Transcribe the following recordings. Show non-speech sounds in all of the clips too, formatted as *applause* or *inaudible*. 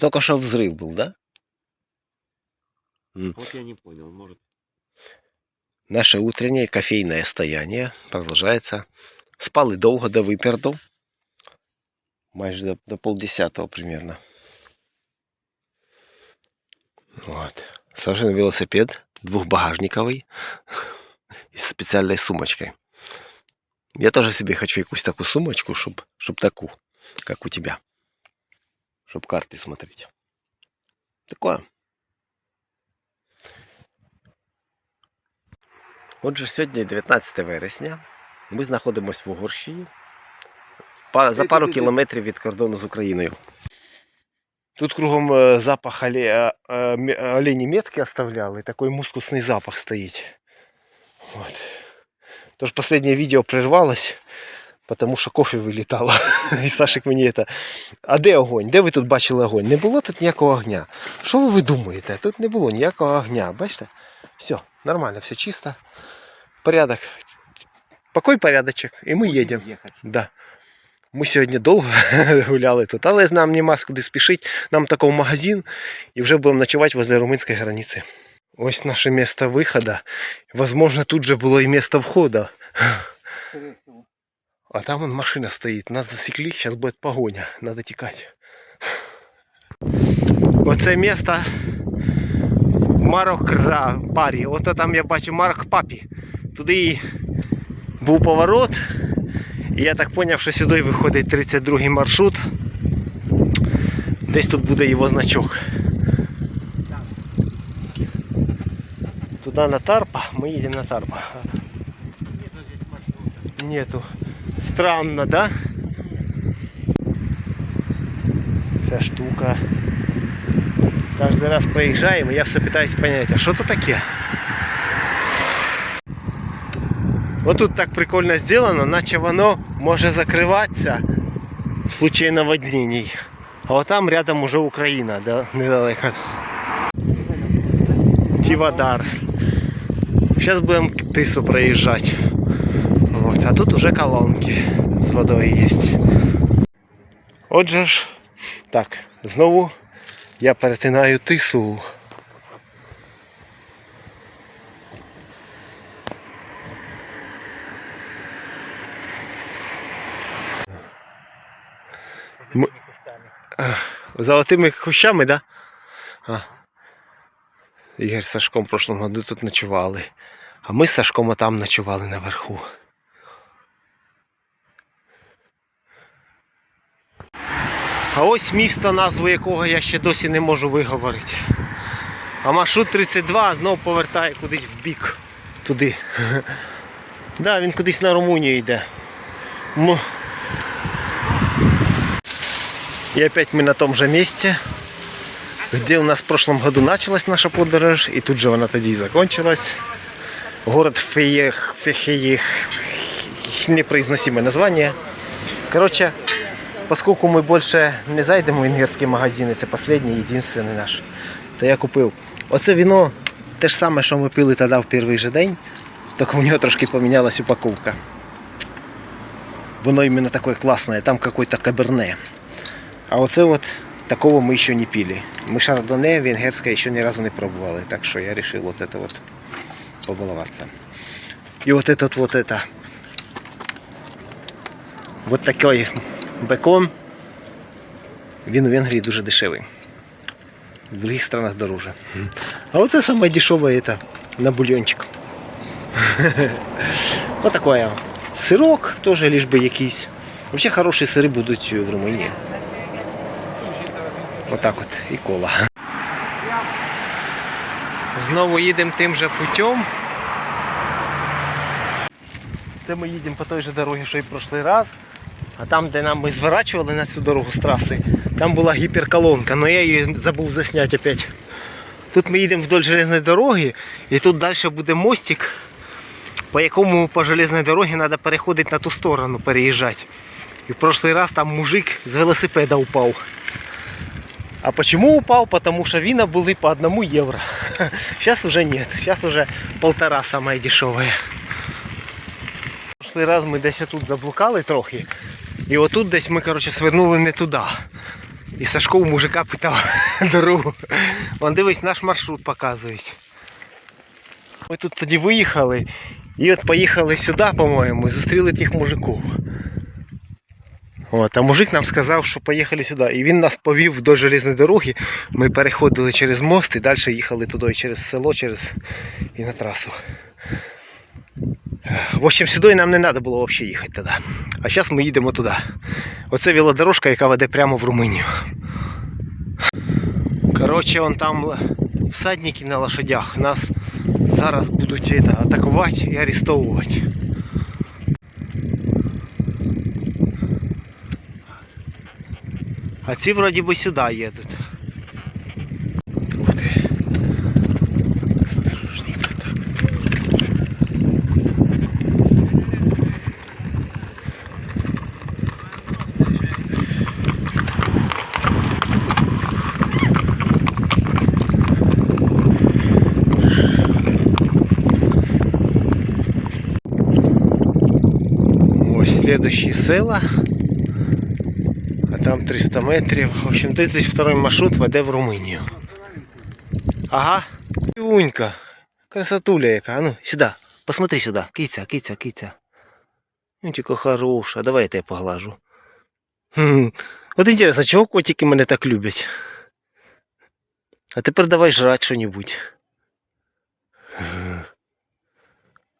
только что взрыв был, да? Вот я не понял, может. Наше утреннее кофейное стояние продолжается. Спали довго до виперду. Майже до, до полдесятого примерно. Вот. Сажен велосипед двухбагажниковый *laughs* із спеціальною сумочкой. Я тоже себе хочу якусь таку сумочку, щоб, щоб таку, как у тебя. Щоб карти смотреть. Такое. Отже, сьогодні 19 вересня. Ми знаходимося в Угорщині. За пару кілометрів від кордону з Україною. Тут кругом е, запах оле, е, е, олені метки оставляли. Такий мускусний запах стоїть. Вот. Тож последнее відео прервалось, тому що кофе вилітало. *laughs* І Сашик мені это. А де огонь? Де ви тут бачили огонь? Не було тут ніякого огня. Що ви видумуєте? Тут не було ніякого огня. Бачите? Все, нормально, все чисто. Порядок. Покой порядочок. І ми їдемо. Да. Ми сьогодні довго *laughs* гуляли тут, але нам нема куди спішити. Нам такий магазин і вже будемо ночувати возле румунської границі. Ось наше місце виходу. Возможно, тут же було і місце входу. Скорее всего. А там вон машина стоїть. Нас засікли, зараз буде погоня. Надо тікати. Оце місце Марок Парі. Ото там я бачу Марок Папі. Туди був поворот. І я так зрозумів, що сюди виходить 32 маршрут. Десь тут буде його значок. Туди на Тарпа, ми їдемо на Тарпа. Нету здесь маршрута. Нету. Странно, да? Ця штука. Кожен раз приїжджаємо, я все питаюсь понять, а що тут таке? Вот тут так прикольно сделано, наче воно може закриватися в случае наводнений. А вот там рядом уже Україна, да, недалеко. Тивадар. Сейчас будем к Тису проезжать. Тут уже колонки з водою є. Отже ж, так, знову я перетинаю тису. М- Золотими кущами, да? А. Ігор з Сашком в прошлому году тут ночували. А ми з Сашком там ночували наверху. А ось місто, назву якого я ще досі не можу виговорити. А маршрут 32 знов повертає кудись в бік. Туди. Да, він кудись на Румунію йде. И опять мы на том же месте, где у нас в прошлом году началась наша подорож, и тут же она тоді и закончилась. Город Феех, Фехеех, непроизносимое название. Короче, поскольку мы больше не зайдемо в венгерські магазини, це останній, єдиний наш, то я купив. Оце віно те ж саме, що ми пили тоді в перший же день, тільки у нього трошки помінялась упаковка. Воно іменно таке класне, там какой-то каберне. А оце от такого ми ще не пили. Ми шардоне венгерське ще ні разу не пробували, так що я вирішив вот это вот побалуватися. І от этот вот это вот такий бекон. Він у Венгрії дуже дешевий. В других странах дороже. А оце саме дешеве на бульончик. Вот *laughs* такое. Сирок теж лиш би якийсь. Взагалі хороші сири будуть в Румунії. Отак от і кола. Знову їдемо тим же путем. Це ми їдемо по той же дорозі, що і прошлий раз. А там, де нам ми зворачували на цю дорогу з траси, там була гіперколонка, але я її забув засняти опять. Тут ми їдемо вдоль железної дороги, і тут далі буде мостик, по якому по железній дорогі треба переходити на ту сторону, переїжджати. І в прошлый раз там мужик з велосипеда упав. А почему упал? Потому что вина были по одному евро. *laughs* Сейчас уже нет. Сейчас уже полтора самое дешевое. В прошлый раз ми десь тут заблукали трохи. І отут десь ми короче, свернули не туди. І Сашко у мужика питав *laughs* дорогу. Вон дивись, наш маршрут показують. Ми тут тоді виїхали і от поїхали сюди, по-моєму, і зустріли тих мужиків. От, а мужик нам сказав, що поїхали сюди. І він нас повів до железної дороги. Ми переходили через мост і далі їхали туди через село, через і на трасу. В общем, сюди нам не треба було взагалі їхати тоді. А зараз ми їдемо туди. Оце велодорожка, яка веде прямо в Румунію. Коротше, вон там всадники на лошадях нас зараз будуть это, атакувати і арестовувати. А ці вроді би сюди їдуть. Следующие села. А там 300 метрів. В общем, 32 маршрут веде в Румунію. Ага. Юнька. Красотуля яка. А ну, сюди. Посмотри сюди. Киця, киця, киця. Юнчика хороша. Давай я тебе поглажу. Хм. От інтересно, чого котики мене так люблять? А тепер давай жрать що-нибудь. Ага.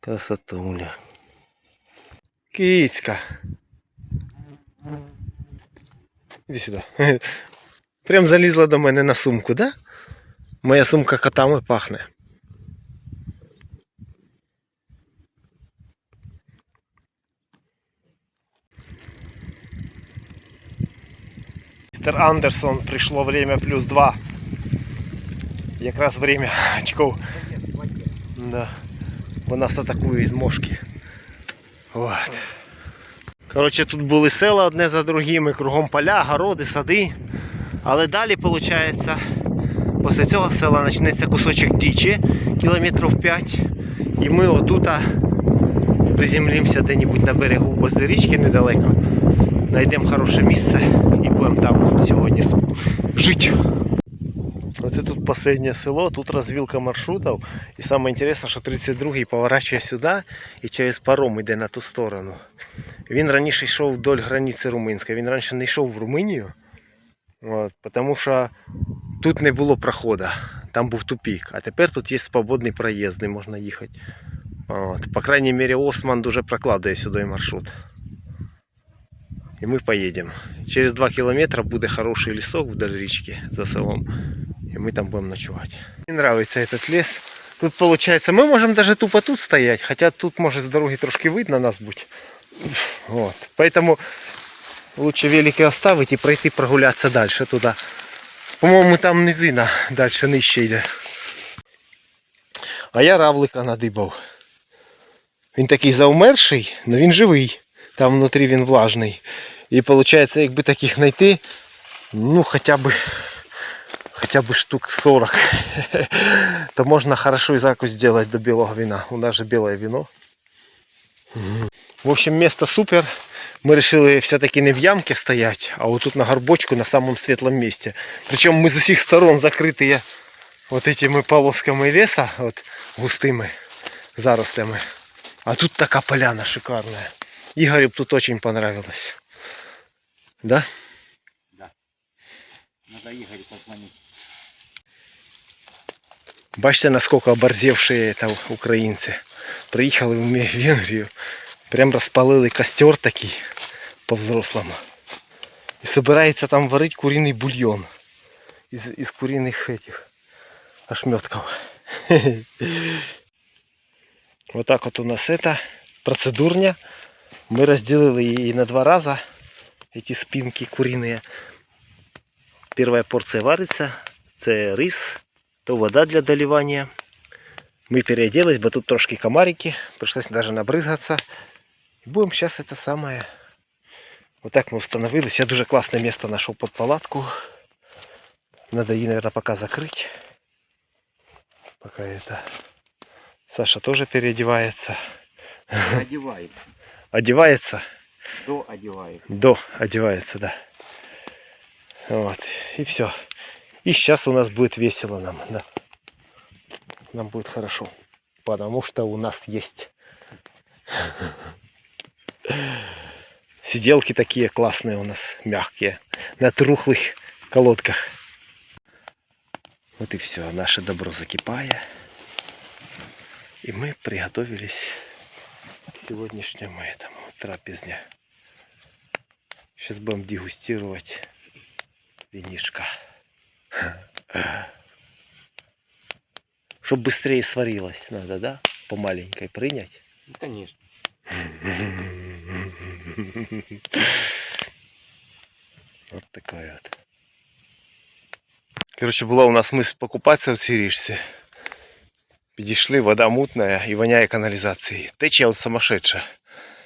Красотуля. Кицька. Іди сюди. *laughs* Прям залізла до мене на сумку, да? Моя сумка котами пахне. Мистер Андерсон, пришло время плюс два. Якраз время *laughs* очков. Да. Бо нас атакують мошки. От. Коротше, тут були села одне за другими, кругом поля, городи, сади. Але далі, виходить, після цього села почнеться кусочок дічі, кілометрів 5. І ми отута приземлимося де-небудь на берегу возле річки недалеко. Знайдемо хороше місце і будемо там сьогодні с- Оце тут останнє село, тут розвілка маршрутів. І інтересне, що 32-й поворачує сюди і через паром йде на ту сторону. Він раніше йшов вдоль границі румунської. Він раніше не йшов в Румунію, от, тому що тут не було проходу, там був тупік. А тепер тут є свободний проїзд, де можна їхати. От, по крайній мірі, Осман дуже прокладує сюди маршрут. І ми поїдемо. Через 2 кілометри буде хороший лісок вдоль річки за селом. І ми там будемо ночувати. Мені подобається этот ліс. Тут виходить, ми можемо навіть тупо тут стояти, хоча тут може з дороги трошки видно нас бути. Вот. Поэтому лучше велики оставить и пройти прогуляться дальше туда. По-моєму, там низина дальше нижче йде. А я равлика надибав. Він такий завмерший, але він живий. Там внутрі він влажний. І виходить, якби таких знайти, ну хоча б хотя бы штук 40, *laughs* то можно хорошо и закусь сделать до белого вина. У нас же белое вино. В общем, место супер. Мы решили все-таки не в ямке стоять, а вот тут на горбочку на самом светлом месте. Причем мы с усіх сторон закрытые вот этими полосками леса, вот густыми зарослями. А тут такая поляна шикарная. Игорю тут очень понравилось. Да? Надо Игорю позвонить. Бачите, наскільки оборзевші это українці. Приїхали в Ме- Венгрію, прям розпалили костер такий по-взрослому. І собирається там варити куриний бульйон із, із куриних этих ошметків. *laughs* Вот так вот у нас это процедурня. Ми розділили її на два рази. Эти спинки куриные. Первая порция варится. Це рис, То вода для доливания. Мы переоделись, бо тут трошки комарики. Пришлось даже набрызгаться. И будем сейчас это самое. Вот так мы установились. Я дуже классное место нашел под палатку. Надо ее, наверное, пока закрыть. Пока это... Саша тоже переодевается. Одевается. Одевается. До одевается. До одевается, да. Вот. И все. И сейчас у нас будет весело нам. Да. Нам будет хорошо. Потому что у нас есть сиделки такие классные у нас, мягкие. На трухлых колодках. Вот и все. Наше добро закипая. И мы приготовились к сегодняшнему этому трапезне. Сейчас будем дегустировать винишко. Чтоб быстрее сварилось надо, да? По маленькой принять. Ну, конечно. Вот такой от. Короче, була у нас мисль покупатися в цій річці. Підійшли, вода мутна і воняє каналізацією. Течія от сумасшедша.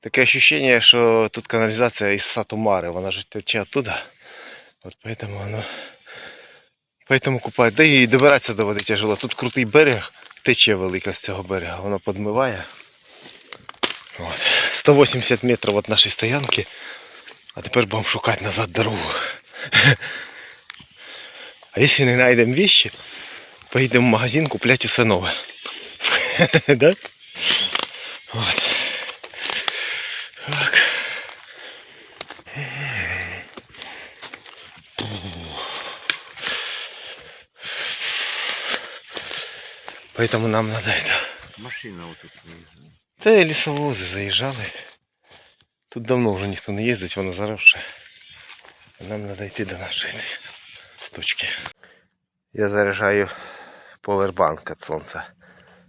Таке ощущение, що тут каналізація із Сатумари, вона ж тече оттуда. От поэтому воно. Поэтому купають. Да і добиратися до води тяжело. Тут крутий берег, тече велика з цього берега, воно підмиває. От. 180 метрів від нашої стоянки. А тепер будемо шукати назад дорогу. *laughs* А якщо не знайдемо вещи, поїдемо в магазин купляти все нове. *laughs* да? От. Поэтому нам надо это. Машина вот тут. стоит. Та і лісовози заїжджали. Тут давно вже ніхто не їздить, воно заросше. Нам треба йти до нашої точки. Я заряджаю повербанк від сонця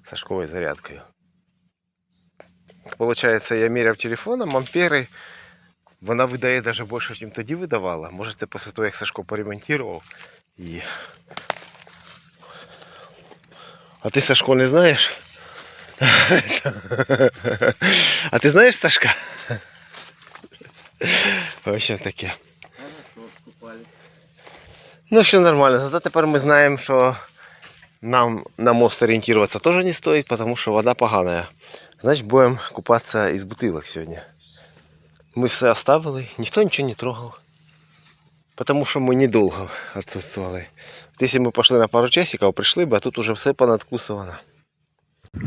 Сашковою зарядкою. Получається, я міряв телефоном, ампери. Вона видає навіть більше, ніж тоді видавала. Може це після того, як Сашко поремонтував. І... А ти Сашко не знаєш? А ти знаєш Сашка? Вообще таке. Ну, все нормально. Зато тепер ми знаємо, що нам на мост орієнтуватися теж не стоїть, тому що вода погана. Значить, будемо купатися із бутилок сьогодні. Ми все оставили, ніхто нічого не трогав. Тому що ми недовго відсутствували. Якщо ми пішли на пару часиків, прийшли б, а тут уже все понадкусувано.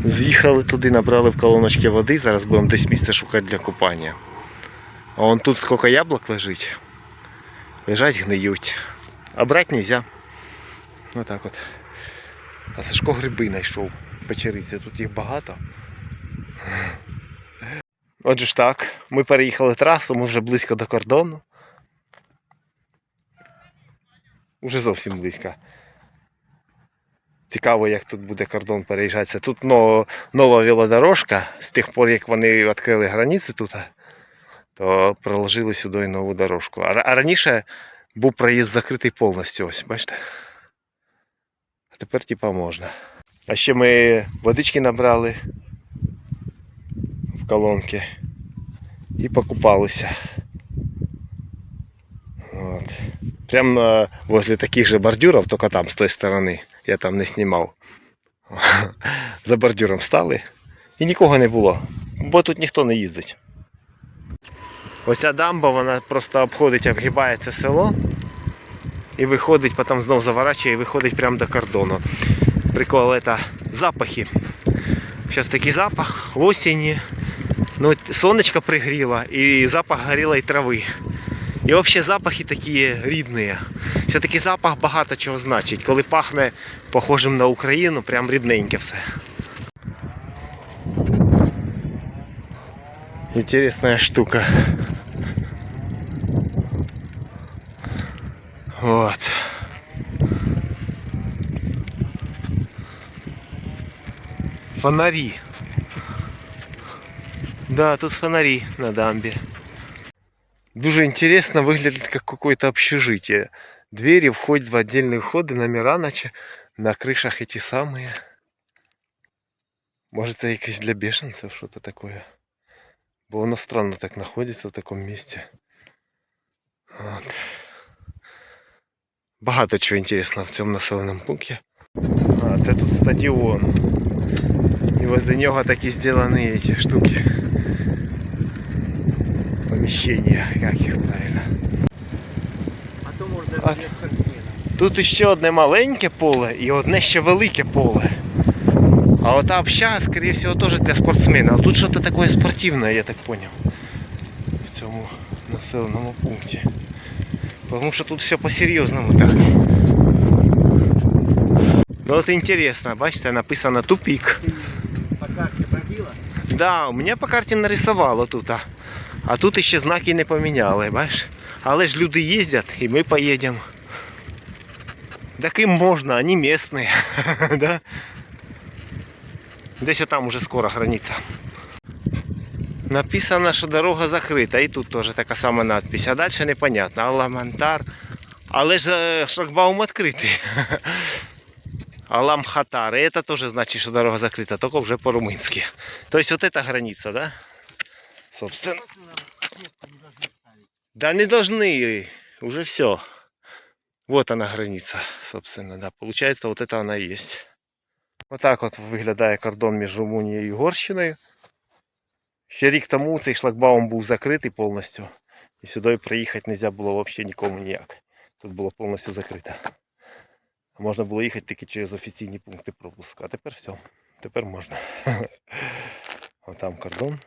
З'їхали туди, набрали в колоночки води, зараз будемо десь місце шукати для купання. А вон тут скільки яблук лежить. Лежать гниють. А брати нельзя. Отак от. А Сашко гриби знайшов печериці. Тут їх багато. Отже ж так, ми переїхали трасу, ми вже близько до кордону. Уже зовсім близько. Цікаво, як тут буде кордон переїжджатися. Тут но- нова велодорожка. З тих пор, як вони відкрили границі тут, то проложили сюди нову дорожку. А, а раніше був проїзд закритий повністю, ось, бачите? А тепер типа можна. А ще ми водички набрали в колонки і покупалися. От. Прям е, возле таких же бордюров, тільки там, з тої сторони. Я там не знімав. *laughs* За бордюром стали і нікого не було, бо тут ніхто не їздить. Оця дамба, вона просто обходить, обгибає це село і виходить, потім знов заворачує і виходить прямо до кордону. Прикол це запахи. Зараз такий запах осені. Ну, сонечко пригріло і запах горілої трави. І взагалі запахи такі рідні. Все-таки запах багато чого значить. Коли пахне похожим на Україну, прям рідненьке все. Интересная штука. Вот. Фонари. Да, тут фонари на дамбе. Дуже интересно выглядит как какое-то общежитие. Двери входят в отдельные входы, номера наче на крышах эти самые. Может, це якесь для беженцев что-то такое. Бо воно странно так знаходиться в такому місці. От. Багато чого інтересного в цьому населеному пункті. А, це тут стадіон. І возле нього такі зроблені ці штуки. Поміщення, як їх правильно. А тут іще одне маленьке поле і одне ще велике поле. А ота общага, скорее всего, тоже для спортсмена. А тут что-то такое спортивное, я так понял. В цьому населеному пункті. Потому что тут все по-серьезному так. Ну от интересно, бачите, написано тупик. По карте пробила? Да, у мене по карті нарисувало тут. А, а тут іще знаки не поміняли, бачиш? Але ж люди їздять і ми поїдемо. Таким можна, вони місні. да? *laughs* Десь там уже скоро границя. Написано, що дорога закрита, і тут теж така сама надпись. А далі непонятно. Аламантар. Але ж е, шлагбаум відкритий. *laughs* Алам-Хатар. И это тоже значит, что дорога закрыта, только уже по-румынски. То есть вот эта граница, да? Собственно. Да не должны, уже все. Вот она граница, собственно, да. Получается, вот это она и есть. Вот так от виглядає кордон між Румунією і Угорщиною. Ще рік тому цей шлагбаум був закритий повністю. І сюди приїхати не можна було взагалі нікому ніяк. Тут було повністю закрито. Можна було їхати тільки через офіційні пункти пропуску. А тепер все. Тепер можна. *laughs* Отам кордон.